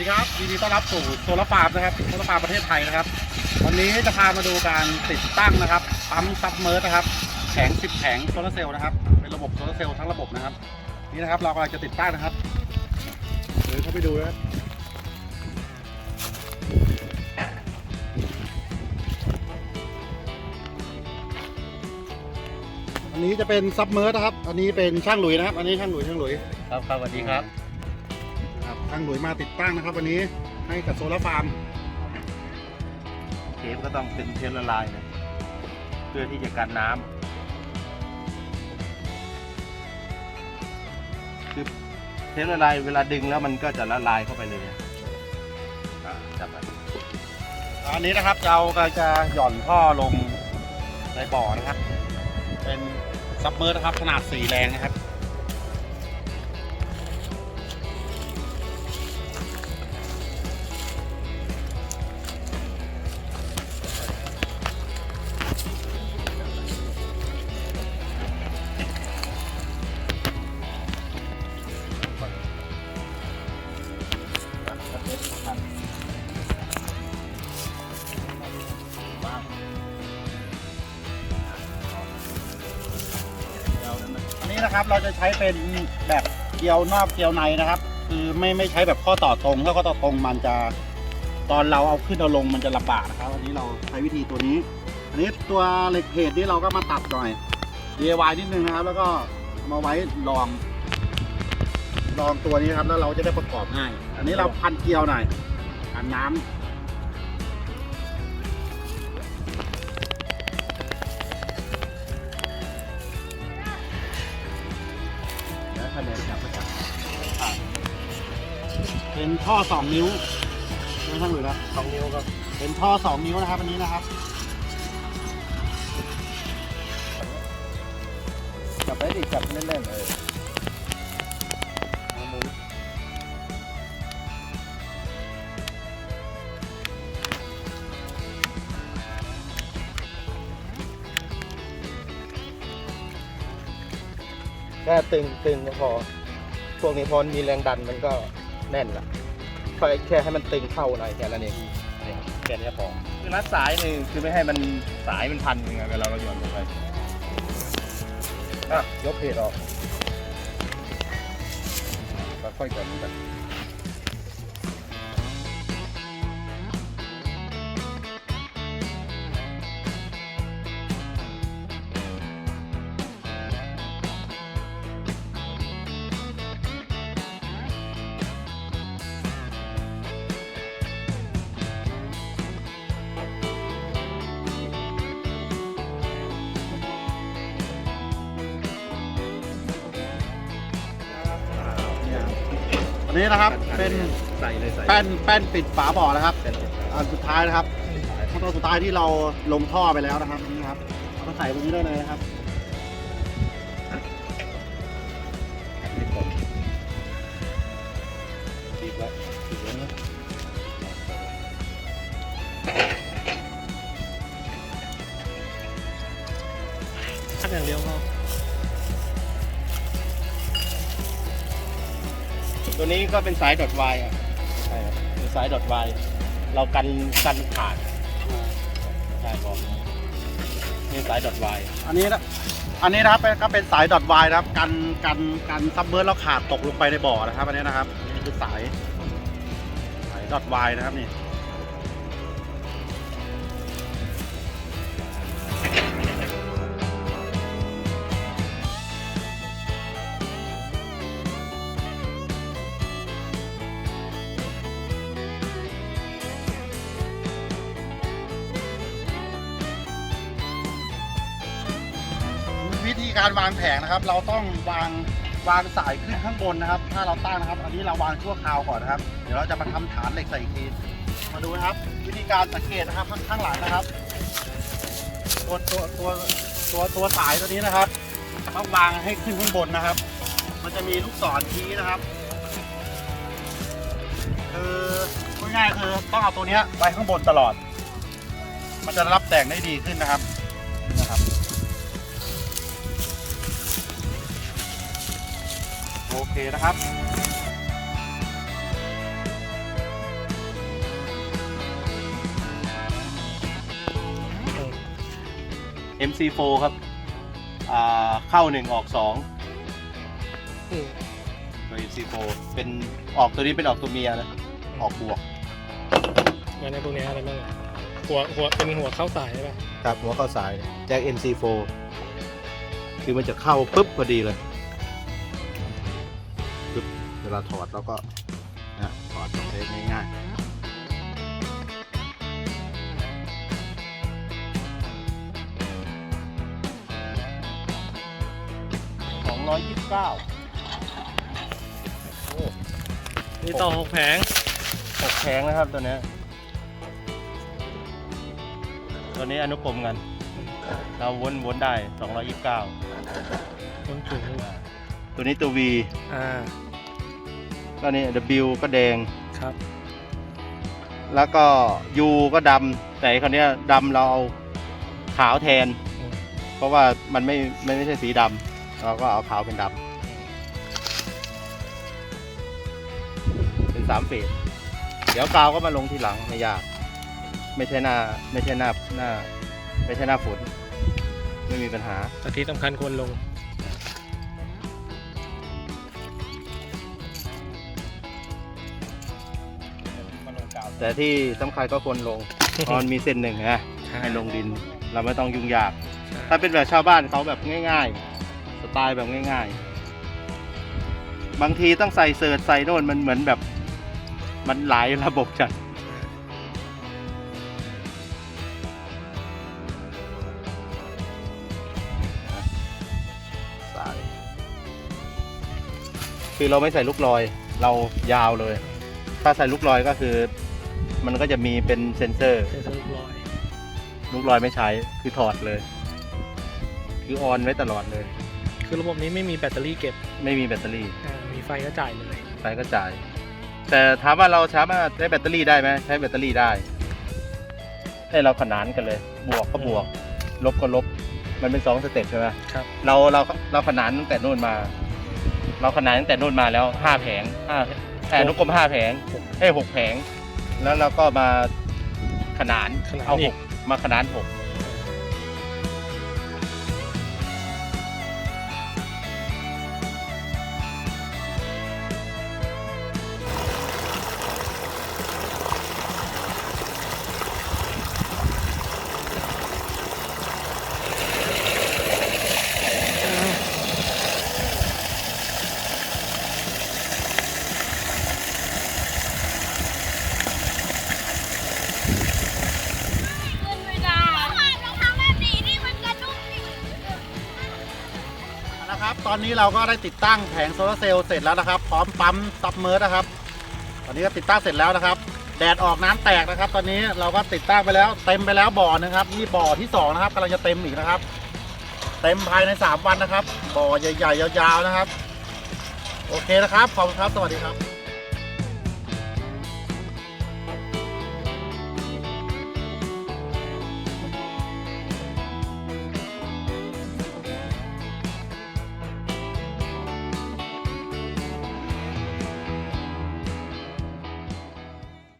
ดีครับยินดีต้อนรับสู่โซลาร์ฟาร์มนะครับโซลาร์ฟาร์มประเทศไทยนะครับ วันนี้จะพามาดูการติดตั้งนะครับปั๊มซับเมอร์นะครับแผง10แผงโซลาร์เซลล์นะครับเป็นระบบโซลาร์เซลล์ทั้งระบบนะครับ นี่นะครับเรากำลังจะติดตั้งนะครับเดี๋ยวเข้าไปดูนะครับอันนี้จะเป็นซับเมอร์นะครับ อันนี้เป็นช่างหลุยนะครับ อันนี้ช่างหลุยช่างหลุยครับครับสวัสดีครับ ทางหน่วยมาติดตั้งนะครับ วันนี้ให้กับโซลาร์ฟาร์มเทปก็ต้องเป็นเทปละลายนะเพื่อที่จะกันน้ำคือเทปละลายเวลาดึงแล้วมันก็จะละลายเข้าไปเลยอ่าจับไปอันนี้นะครับเราก็จะหย่อนท่อลงในบ่อนะครับ เป็นซับเมอร์นะครับขนาด 4 แรงนะครับ นนี้นะครับเราจะใช้เป็นแบบเกลียวนอกเกลียวในนะครับ คือไม่ไม่ใช้แบบข้อต่อตรงถ้าข้อต่อตรงมันจะตอนเราเอาขึ้นเอาลงมันจะลำบากนะครับ อันนี้เราใช้วิธีตัวนี้ อันนี้ตัวเหล็กเพจนี่เราก็มาตัดหน่อย DIY นิดนึงนะครับ แล้วก็มาไว้รองรองตัวนี้ครับแล้วเราจะได้ประกอบง่าย อันนี้เราพันเกลียวหน่อยพันน้ำ แล้วคะแนนจับไม่จับเป็นท่อสองนิ้วไม่ทั้งหรือนะสองนิ้วครับ เป็นท่อสองนิ้วนะครับอันนี้นะครับจับไปดิจับแน่นๆเลย ค่ตึงตึงก็พอพวกนี้พอมีแรงดันมันก็แน่นละแค่แค่ให้มันตึงเข้าหน่อยแค่นั้นเองเนี่ยแค่นี้พอคือรัดสายหนึ่งคือไม่ให้มันสายมันพันยังไงเวลาเราหย่อนลงไปอะยกเพจออกค่อยๆกดมันไป นนี้นะครับเป็นใส่เลยใส่แป้นแป้นปิดฝาบ่อนะครับเป็นอันสุดท้ายนะครับขั้นตอนสุดท้ายที่เราลงท่อไปแล้วนะครับนี่ครับเอามาใส่ตรงนี้ได้เลยนะครับติดกดติดไว้ติดไว้นะขั้นอย่างเดียวพอ ตัวนี้ก็เป็นสายดอทวายอะใช่ครับเป็นสายดอทวายเรากันกันขาดใช่บอกนี่สายดอทวายอันนี้นะอันนี้นะครับก็เป็นสายดอทวายนะครับกันกันกันซับเบิร์ดเราขาดตกลงไปในบ่อนะครับอันนี้นะครับนี่คือสายสายดอทวายนะครับนี่ วิธีการวางแผงนะครับ เราต้องวางวางสายขึ้นข้างบนนะครับ ถ้าเราตั้งนะครับ อันนี้เราวางชั่วคราวก่อนนะครับ เดี๋ยวเราจะมาทำฐานเหล็กใส่อีกทีมาดูนะครับ วิธีการสังเกตนะครับข้างางหลังนะครับ ตัวตัวตัวตัวตัวสายตัวนี้นะครับต้องวางให้ขึ้นข้างบนนะครับ มันจะมีลูกศรชี้นะครับ คือพูดง่ายๆคือต้องเอาตัวนี้ไว้ข้างบนตลอด มันจะรับแสงได้ดีขึ้นนะครับนะครับ โอเคนะครับเออ MC4 ครับเข้าหนึ่งออกสองเออตัว MC4 เป็นออกตัวนี้เป็นออกตัวเมียนะออกบวกงานในพวนี้อะไรบ้างหัวหัวเป็นหัวเข้าสายใช่ไหมครับหัวเข้าสายเนี่ยแจ็ค MC4 คือมันจะเข้าปุ๊บพอดีเลย ลาถอดแล้วก็นะถอดตรงนี้ง่ายๆสองร้อยยี่สิบเก้ามีต่อหกแผงหกแผงนะครับตัวเนี้ยตัวนี้อนุกรมกัน เราวนวนได้229ต้นถุงตัวนี้ตัว V อ่า แล้วนี่ W ก็แดง ครับ แล้วก็ U ก็ดำแต่ไอ้คนเนี้ยดำเราเอาขาวแทนอืมเพราะว่ามันไม่ไม่ไม่ใช่สีดำเราก็เอาขาวเป็นดำเป็นสามเฟสเดี๋ยวกาวก็มาลงทีหลังไม่ยาก ไม่ใช่หน้าไม่ใช่หน้าหน้า ไม่ใช่หน้าฝนไม่มีปัญหาแต่ที่สำคัญควรลง แต่ที่สำคัญก็ควรลงเพราะมันมีเส้นหนึ่งนะให้ลงดิน เราไม่ต้องยุ่งยาก ถ้าเป็นแบบชาวบ้านเขาแบบง่าย ๆ สไตล์แบบง่าย ๆ บางทีต้องใส่เสิร์ชใส่โน่นมันเหมือนแบบ มันหลายระบบจัดสายคือเราไม่ใส่ลูกลอย เรายาวเลย ถ้าใส่ลูกลอยก็คือ มันก็จะมีเป็นเซนเซอร์ เซนเซอร์ลูกลอยลูกลอยไม่ใช้คือถอดเลย คือออนไว้ตลอดเลย คือระบบนี้ไม่มีแบตเตอรี่เก็บไม่มีแบตเตอรี่อ่ามีไฟก็จ่ายเลย ไฟก็จ่าย แต่ถามว่าเราสามารถใช้แบตเตอรี่ได้ไหมใช้แบตเตอรี่ได้ ให้เราขนานกันเลย บวกก็บวก ลบก็ลบ มันเป็นสองสเต็ปใช่ไหมครับ เราเราเราขนานตั้งแต่นู่นมา เราขนานตั้งแต่นู่นมาแล้วห้าแผงห้าแผงนุกรมห้าแผงให้หกแผง แล้วเราก็มาขนานขนานเอาอีหก กมาขนานหก อนนี้เราก็ได้ติดตั้งแผงโซลาร์เซลล์เสร็จแล้วนะครับ พร้อมปั๊มซับเมอร์นะครับ ตอนนี้ก็ติดตั้งเสร็จแล้วนะครับ แดดออกน้ำแตกนะครับ ตอนนี้เราก็ติดตั้งไปแล้วเต็มไปแล้วบ่อนะครับนี่บ่อที่สองนะครับกำลังจะเต็มอีกนะครับ เต็มภายใน 3 วันนะครับ บ่อใหญ่ๆยาวๆนะครับ โอเคนะครับขอบคุณครับสวัสดีครับ